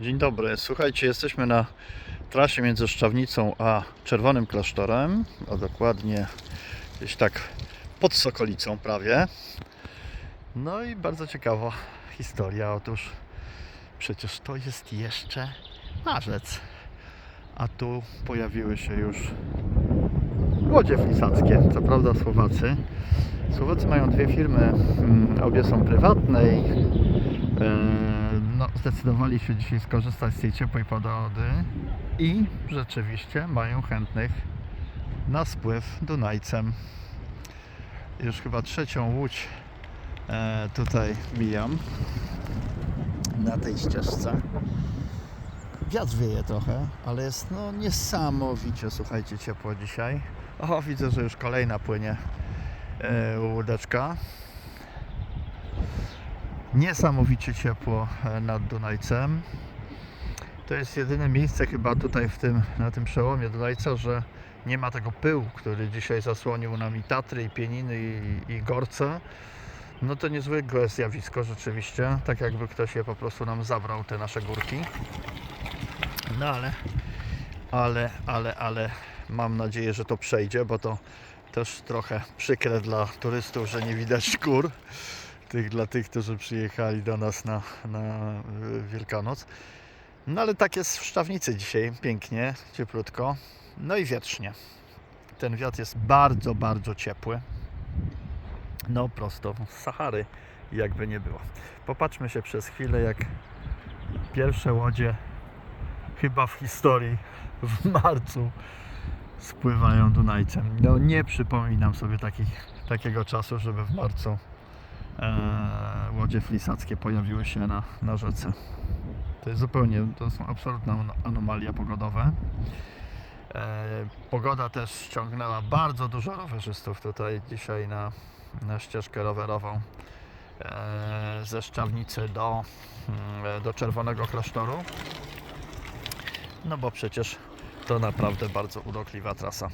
Dzień dobry. Słuchajcie, jesteśmy na trasie między Szczawnicą a Czerwonym Klasztorem, a dokładnie gdzieś tak pod Sokolicą prawie. No i bardzo ciekawa historia. Otóż przecież to jest jeszcze marzec, a tu pojawiły się już łodzie flisackie, co prawda Słowacy. Słowacy mają dwie firmy, mm, obie są prywatne i e, no, zdecydowali się dzisiaj skorzystać z tej ciepłej pogody i rzeczywiście mają chętnych na spływ Dunajcem. Już chyba trzecią łódź e, tutaj mijam na tej ścieżce. Wiatr wieje trochę, ale jest no niesamowicie, słuchajcie, ciepło dzisiaj. O, widzę, że już kolejna płynie e, łódeczka. Niesamowicie ciepło e, nad Dunajcem. To jest jedyne miejsce chyba tutaj w tym, na tym przełomie Dunajca, że nie ma tego pyłu, który dzisiaj zasłonił nami Tatry i Pieniny i, i Gorce. No to niezwykłe zjawisko rzeczywiście, tak jakby ktoś je po prostu nam zabrał, te nasze górki. No ale, ale, ale, ale mam nadzieję, że to przejdzie, bo to też trochę przykre dla turystów, że nie widać gór. Tych, dla tych, którzy przyjechali do nas na, na y, Wielkanoc. No ale tak jest w Szczawnicy dzisiaj, pięknie, cieplutko, no i wietrznie. Ten wiatr jest bardzo, bardzo ciepły. No prosto z Sahary, jakby nie było. Popatrzmy się przez chwilę, jak pierwsze łodzie chyba w historii w marcu spływają Dunajcem. No nie przypominam sobie takich, takiego czasu, żeby w marcu e, łodzie flisackie pojawiły się na, na rzece. To jest zupełnie, to są absolutne ano- anomalia pogodowe. E, pogoda też ściągnęła bardzo dużo rowerzystów tutaj dzisiaj na, na ścieżkę rowerową e, ze Szczawnicy do, mm, do Czerwonego Klasztoru. No bo przecież to naprawdę bardzo urokliwa trasa.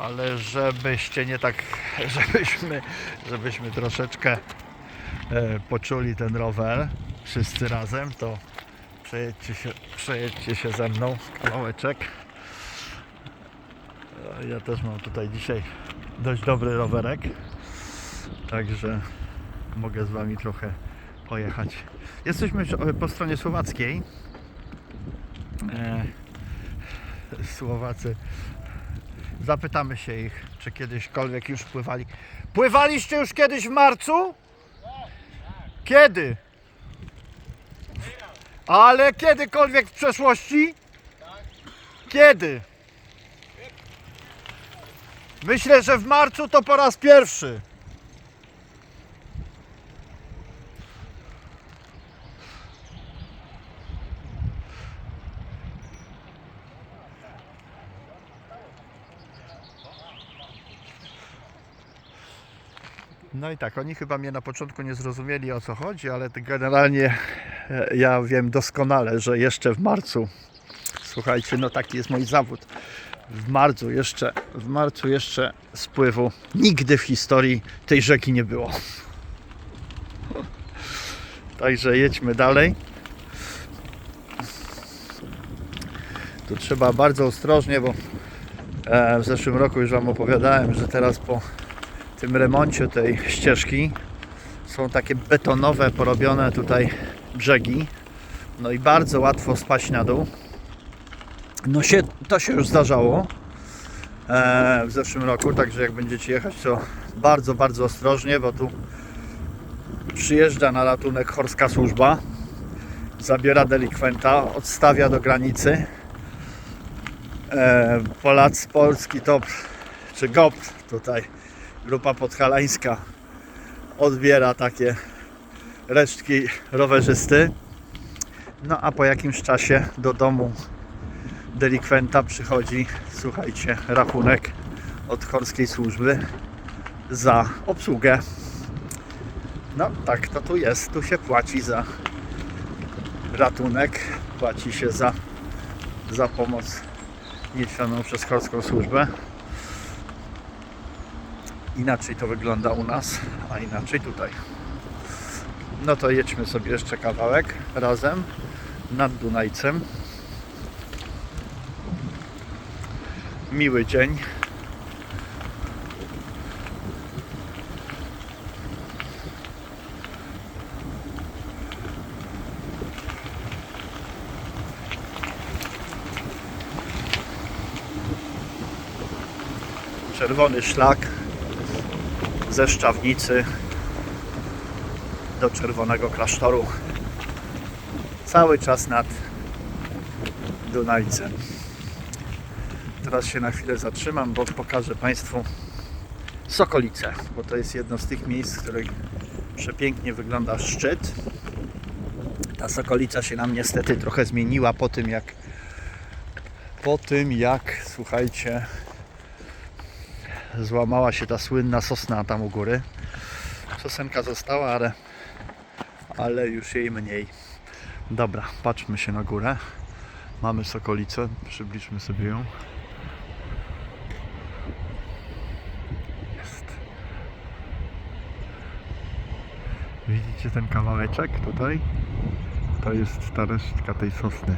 Ale żebyście nie tak, żebyśmy, żebyśmy troszeczkę e, poczuli ten rower wszyscy razem, to przejedźcie się, przejedźcie się ze mną kawałeczek. E, Ja też mam tutaj dzisiaj dość dobry rowerek, także mogę z Wami trochę pojechać. Jesteśmy po stronie słowackiej. E, Słowacy. Zapytamy się ich, czy kiedyśkolwiek już pływali. Pływaliście już kiedyś w marcu? Kiedy? Ale kiedykolwiek w przeszłości? Kiedy? Myślę, że w marcu to po raz pierwszy. No i tak, oni chyba mnie na początku nie zrozumieli o co chodzi, ale generalnie e, ja wiem doskonale, że jeszcze w marcu, słuchajcie, no taki jest mój zawód. W marcu jeszcze, w marcu jeszcze spływu nigdy w historii tej rzeki nie było. Także jedźmy dalej. Tu trzeba bardzo ostrożnie, bo e, w zeszłym roku już Wam opowiadałem, że teraz po tym remoncie tej ścieżki są takie betonowe, porobione tutaj brzegi. No i bardzo łatwo spaść na dół. No się, to się już zdarzało e, w zeszłym roku, także jak będziecie jechać, to bardzo, bardzo ostrożnie, bo tu przyjeżdża na ratunek chorska służba, zabiera delikwenta, odstawia do granicy. E, Polacy, Polski TOP, czy GOPR tutaj grupa podhalańska odbiera takie resztki rowerzysty. No a po jakimś czasie do domu delikwenta przychodzi, słuchajcie, rachunek od chorskiej służby za obsługę. No tak to tu jest, tu się płaci za ratunek, płaci się za, za pomoc niesioną przez chorską służbę. Inaczej to wygląda u nas, a inaczej tutaj. No to jedźmy sobie jeszcze kawałek razem nad Dunajcem. Miły dzień. Czerwony szlak ze Szczawnicy do Czerwonego Klasztoru. Cały czas nad Dunajcem. Teraz się na chwilę zatrzymam, bo pokażę Państwu Sokolice, bo to jest jedno z tych miejsc, w których przepięknie wygląda szczyt. Ta Sokolica się nam niestety trochę zmieniła po tym, jak po tym, jak słuchajcie, złamała się ta słynna sosna tam u góry. Sosenka została, ale, ale już jej mniej. Dobra, patrzmy się na górę. Mamy sokolicę, przybliżmy sobie ją. Jest. Widzicie ten kawałeczek tutaj? To jest ta resztka tej sosny.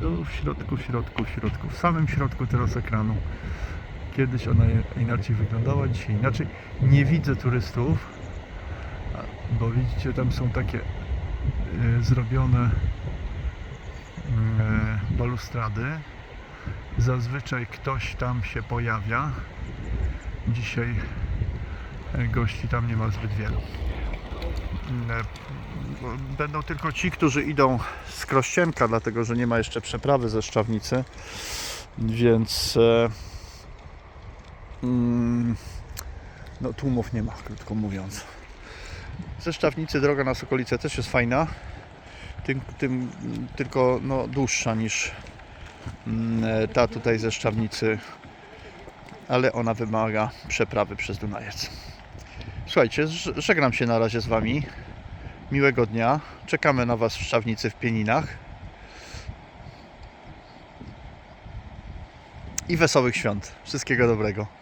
Tu w środku, w środku, w środku, w samym środku teraz ekranu. Kiedyś ona inaczej wyglądała, dzisiaj inaczej. Nie widzę turystów, bo widzicie, tam są takie e, zrobione e, balustrady. Zazwyczaj ktoś tam się pojawia. Dzisiaj e, gości tam nie ma zbyt wielu. Mm, e, Będą tylko ci, którzy idą z Krościenka, dlatego że nie ma jeszcze przeprawy ze Szczawnicy, więc mm, no tłumów nie ma, krótko mówiąc. Ze Szczawnicy droga na Sokolice też jest fajna, tym, tym tylko no, dłuższa niż mm, ta tutaj ze Szczawnicy, ale ona wymaga przeprawy przez Dunajec. Słuchajcie, żegnam się na razie z Wami. Miłego dnia. Czekamy na Was w Szczawnicy w Pieninach. I wesołych świąt. Wszystkiego dobrego.